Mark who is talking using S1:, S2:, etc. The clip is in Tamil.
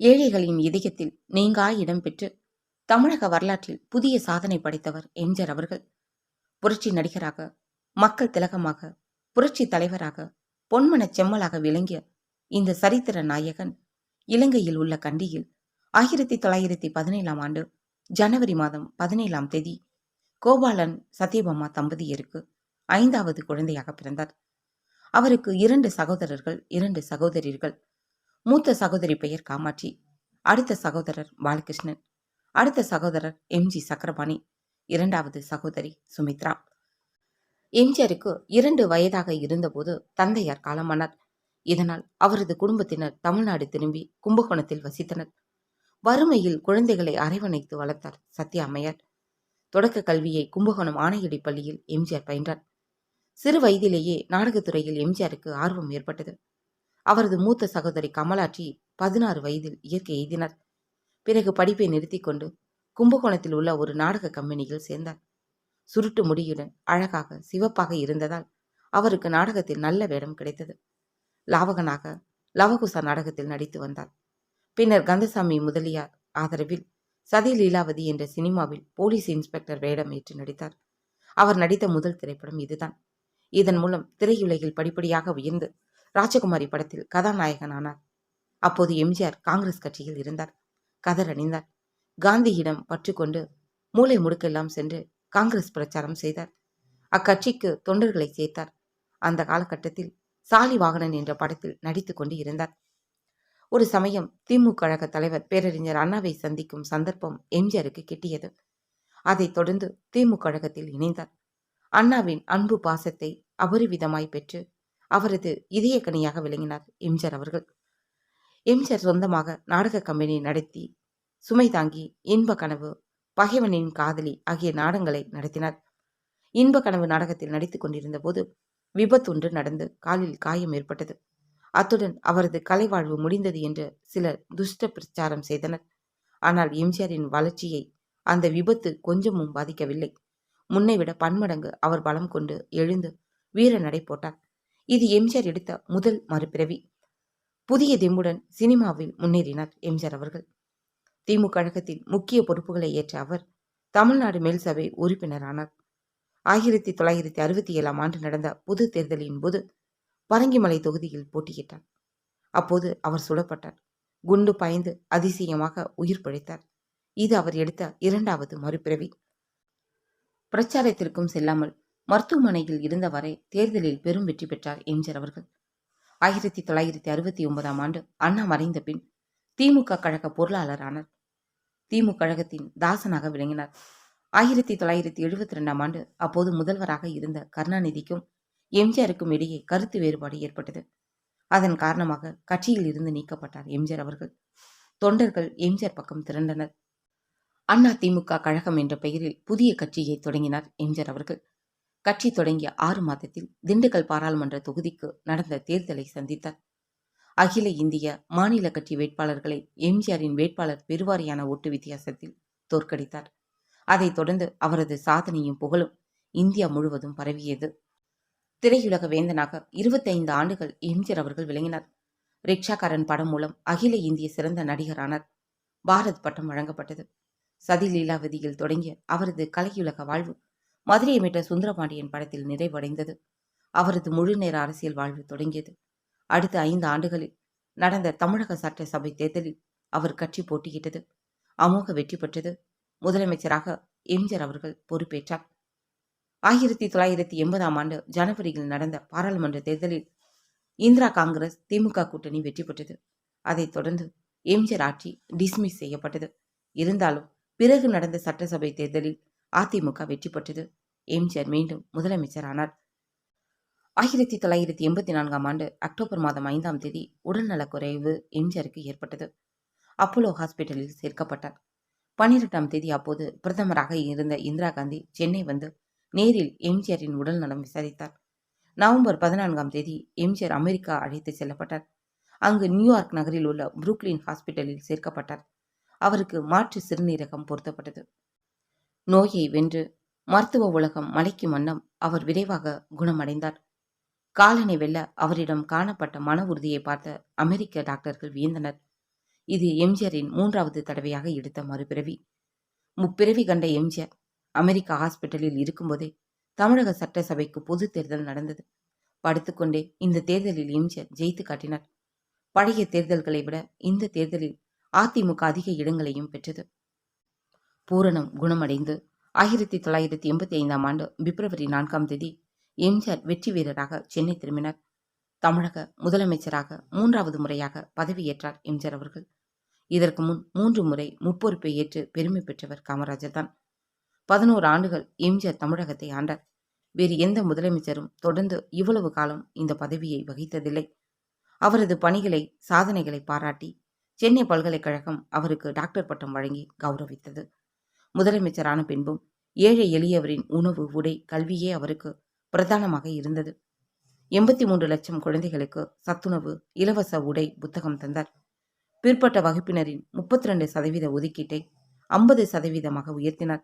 S1: ஏழைகளின் இதயத்தில் நீங்கா இடம் பெற்று தமிழக வரலாற்றில் புதிய சாதனை படைத்தவர் எம்ஜிஆர் அவர்கள். புரட்சி நடிகராக மக்கள் திலகமாக புரட்சி தலைவராக பொன்மனச் செம்மலாக விளங்கிய இந்த சரித்திர நாயகன் இலங்கையில் உள்ள கண்டியில் ஆயிரத்தி தொள்ளாயிரத்தி பதினேழாம் ஆண்டு ஜனவரி மாதம் பதினேழாம் தேதி கோபாலன் சத்யபாமா தம்பதியருக்கு ஐந்தாவது குழந்தையாக பிறந்தார். அவருக்கு இரண்டு சகோதரர்கள் இரண்டு சகோதரிகள் மூத்த சகோதரி பெயர் காமாட்சி அடுத்த சகோதரர் பாலகிருஷ்ணன் அடுத்த சகோதரர் எம்ஜி சக்கரபாணி இரண்டாவது சகோதரி சுமித்ரா. எம்ஜிஆருக்கு இரண்டு வயதாக இருந்தபோது தந்தையார் காலமானார். இதனால் அவரது குடும்பத்தினர் தமிழ்நாடு திரும்பி கும்பகோணத்தில் வசித்தனர். வறுமையில் குழந்தைகளை அரவணைத்து வளர்த்தார் சத்யா அம்மையார். தொடக்க கல்வியை கும்பகோணம் ஆணையடி பள்ளியில் எம்ஜிஆர் பயின்றார். சிறு வயதிலேயே நாடகத்துறையில் எம்ஜிஆருக்கு ஆர்வம் ஏற்பட்டது. அவரது மூத்த சகோதரி கமலாட்சி பதினாறு வயதில் இயற்கை எய்தினார். பிறகு படிப்பை நிறுத்தி கொண்டு கும்பகோணத்தில் உள்ள ஒரு நாடக கம்பெனியில் சேர்ந்தார். சுருட்டு முடியுடன் அழகாக சிவப்பாக இருந்ததால் அவருக்கு நாடகத்தில் நல்ல வேடம் கிடைத்தது. லாவகனாக லவகுசா நாடகத்தில் நடித்து வந்தார். பின்னர் கந்தசாமி முதலியார் ஆதரவில் சதி லீலாவதி என்ற சினிமாவில் போலீஸ் இன்ஸ்பெக்டர் வேடம் ஏற்று நடித்தார். அவர் நடித்த முதல் திரைப்படம் இதுதான். இதன் மூலம் திரையுலகில் படிப்படியாக உயர்ந்து ராஜகுமாரி படத்தில் கதாநாயகனானார் அப்போது எம்ஜிஆர் காங்கிரஸ் கட்சியில் இருந்தார். கதர் அணிந்தார். காந்தியிடம் பற்றுக்கொண்டு மூளை முடுக்கெல்லாம் சென்று காங்கிரஸ் பிரச்சாரம் செய்தார். அக்கட்சிக்கு தொண்டர்களை சேர்த்தார். அந்த காலகட்டத்தில் சாலி வாகனன் என்ற படத்தில் நடித்து கொண்டு இருந்தார். ஒரு சமயம் திமுக கழக தலைவர் பேரறிஞர் அண்ணாவை சந்திக்கும் சந்தர்ப்பம் எம்ஜிஆருக்கு கிட்டியது. அதைத் தொடர்ந்து திமுக கழகத்தில் இணைந்தார். அண்ணாவின் அன்பு பாசத்தை அபரிவிதமாய் பெற்று அவரது இதயக்கனியாக விளங்கினார் எம்ஜிஆர் அவர்கள். எம்ஜிஆர் சொந்தமாக நாடக கம்பெனி நடத்தி சுமை தாங்கி இன்ப கனவு பகைவனின் காதலி ஆகிய நாடகங்களை நடத்தினார். இன்ப கனவு நாடகத்தில் நடித்துக் கொண்டிருந்த போது விபத்தொன்று நடந்து காலில் காயம் ஏற்பட்டது. அத்துடன் அவரது கலை வாழ்வு முடிந்தது என்று சிலர் துஷ்ட பிரச்சாரம் செய்தனர். ஆனால் எம்ஜிஆரின் வளர்ச்சியை அந்த விபத்து கொஞ்சமும் பாதிக்கவில்லை. முன்னைவிட பன்மடங்கு அவர் பலம் கொண்டு எழுந்து வீர நடை போட்டார். இது எம்ஜிஆர் எடுத்த முதல் மறுபிறவி. புதிய தெம்புடன் சினிமாவில் முன்னேறினார் எம்ஜிஆர் அவர்கள். திமுக கழகத்தில் முக்கிய பொறுப்புகளை ஏற்ற அவர் தமிழ்நாடு மேல் சபை உறுப்பினரானார். ஆயிரத்தி தொள்ளாயிரத்தி அறுபத்தி ஏழாம் ஆண்டு நடந்த பொது தேர்தலின் போது பரங்கிமலை தொகுதியில் போட்டியிட்டார். அப்போது அவர் சுடப்பட்டார். குண்டு பாய்ந்து அதிசயமாக உயிர் பிழைத்தார். இது அவர் எடுத்த இரண்டாவது மறுபிறவி. பிரச்சாரத்திற்கும் செல்லாமல் மருத்துவமனையில் இருந்தவரை தேர்தலில் பெரும் வெற்றி பெற்றார் எம்ஜிஆர் அவர்கள். ஆயிரத்தி தொள்ளாயிரத்தி அறுபத்தி ஒன்பதாம் ஆண்டு அண்ணா மறைந்த பின் திமுக கழக பொருளாளரானார். திமுக கழகத்தின் தாசனாக விளங்கினார். ஆயிரத்தி தொள்ளாயிரத்தி எழுபத்தி ரெண்டாம் ஆண்டு அப்போது முதல்வராக இருந்த கருணாநிதிக்கும் எம்ஜிஆருக்கும் இடையே கருத்து வேறுபாடு ஏற்பட்டது. அதன் காரணமாக கட்சியில் இருந்து நீக்கப்பட்டார் எம்ஜிஆர் அவர்கள். தொண்டர்கள் எம்ஜிஆர் பக்கம் திரண்டனர். அண்ணா திமுக கழகம் என்ற பெயரில் புதிய கட்சியை தொடங்கினார் எம்ஜிஆர் அவர்கள். கட்சி தொடங்கிய ஆறு மாதத்தில் திண்டுக்கல் பாராளுமன்ற தொகுதிக்கு நடந்த தேர்தலை சந்தித்தார். அகில இந்திய மாநில கட்சி வேட்பாளர்களை எம்ஜிஆரின் வேட்பாளர் பெருவாரியான ஓட்டு வித்தியாசத்தில் தோற்கடித்தார். அதைத் தொடர்ந்து அவரது சாதனையும் புகழும் இந்தியா முழுவதும் பரவியது. திரையுலக வேந்தனாக இருபத்தைந்து ஆண்டுகள் எம்ஜிஆர் அவர்கள் விளங்கினார். ரிக்ஷாக்காரன் படம் மூலம் அகில இந்திய சிறந்த நடிகரானார். பாரத் பட்டம் வழங்கப்பட்டது. சதி லீலாவதியில் தொடங்கிய அவரது கலையுலக வாழ்வு மதுரையை மீட்ட சுந்தரபாண்டியன் படத்தில் நிறைவடைந்தது. அவரது முழுநேர அரசியல் வாழ்வு தொடங்கியது. அடுத்த ஐந்து ஆண்டுகளில் நடந்த தமிழக சட்டசபை தேர்தலில் அவர் கட்சி போட்டியிட்டது. அமோக வெற்றி பெற்றது. முதலமைச்சராக எம்ஜிஆர் அவர்கள் பொறுப்பேற்றார். ஆயிரத்தி தொள்ளாயிரத்தி எண்பதாம் ஆண்டு ஜனவரியில் நடந்த பாராளுமன்ற தேர்தலில் இந்திரா காங்கிரஸ் திமுக கூட்டணி வெற்றி பெற்றது. அதைத் தொடர்ந்து எம்ஜிஆர் ஆட்சி டிஸ்மிஸ் செய்யப்பட்டது. இருந்தாலும் பிறகு நடந்த சட்டசபை தேர்தலில் அதிமுக வெற்றி பெற்றது. எம்ஜிஆர் மீண்டும் முதலமைச்சரானார். ஆயிரத்தி தொள்ளாயிரத்தி எண்பத்தி நான்காம் ஆண்டு அக்டோபர் மாதம் ஐந்தாம் தேதி உடல்நலக்குறைவு எம்ஜிஆருக்கு ஏற்பட்டது. அப்போலோ ஹாஸ்பிட்டலில் சேர்க்கப்பட்டார். பன்னிரெண்டாம் தேதி அப்போது பிரதமராக இருந்த இந்திரா காந்தி சென்னை வந்து நேரில் எம்ஜிஆரின் உடல் நலம் விசாரித்தார். நவம்பர் பதினான்காம் தேதி எம்ஜிஆர் அமெரிக்கா அழைத்து செல்லப்பட்டார். அங்கு நியூயார்க் நகரில் உள்ள புரூக்லின் ஹாஸ்பிட்டலில் சேர்க்கப்பட்டார். அவருக்கு மாற்று சிறுநீரகம் பொருத்தப்பட்டது. நோயை வென்று மருத்துவ உலகம் மலைக்கும் வண்ணம் அவர் விரைவாக குணமடைந்தார். காலனை வெல்ல அவரிடம் காணப்பட்ட மன உறுதியை பார்த்த அமெரிக்க டாக்டர்கள் வியந்தனர். இது எம்ஜிஆரின் மூன்றாவது தடவையாக எடுத்த மறுபிறவி. முப்பிறவி கண்ட எம்ஜிஆர் அமெரிக்க ஹாஸ்பிட்டலில் இருக்கும்போதே தமிழக சட்டசபைக்கு பொது தேர்தல் நடந்தது. படுத்துக்கொண்டே இந்த தேர்தலில் எம்ஜிஆர் ஜெயித்து காட்டினார். பழைய தேர்தல்களை விட இந்த தேர்தலில் அதிமுக அதிக இடங்களையும் பெற்றது. பூரணம் குணமடைந்து ஆயிரத்தி தொள்ளாயிரத்தி எண்பத்தி ஐந்தாம் ஆண்டு பிப்ரவரி நான்காம் தேதி எம்ஜிஆர் வெற்றி வீரராக சென்னை திரும்பினார். தமிழக முதலமைச்சராக மூன்றாவது முறையாக பதவியேற்றார் எம்ஜிஆர் அவர்கள். இதற்கு முன் மூன்று முறை முப்பொறுப்பை ஏற்று பெருமை பெற்றவர் காமராஜர் தான். பதினோரு ஆண்டுகள் எம்ஜிஆர் தமிழகத்தை ஆண்டார். வேறு எந்த முதலமைச்சரும் தொடர்ந்து இவ்வளவு காலம் இந்த பதவியை வகித்ததில்லை. அவரது பணிகளை சாதனைகளை பாராட்டி சென்னை பல்கலைக்கழகம் அவருக்கு டாக்டர் பட்டம் வழங்கி கௌரவித்தது. முதலமைச்சரான பின்பும் ஏழை எளியவரின் உணவு உடை கல்வியே அவருக்கு பிரதானமாக இருந்தது. எண்பத்தி மூன்று லட்சம் குழந்தைகளுக்கு சத்துணவு இலவச உடை புத்தகம் தந்தார். பிற்பட்ட வகுப்பினரின் முப்பத்தி ரெண்டு சதவீத ஒதுக்கீட்டை ஐம்பது சதவீதமாக உயர்த்தினார்.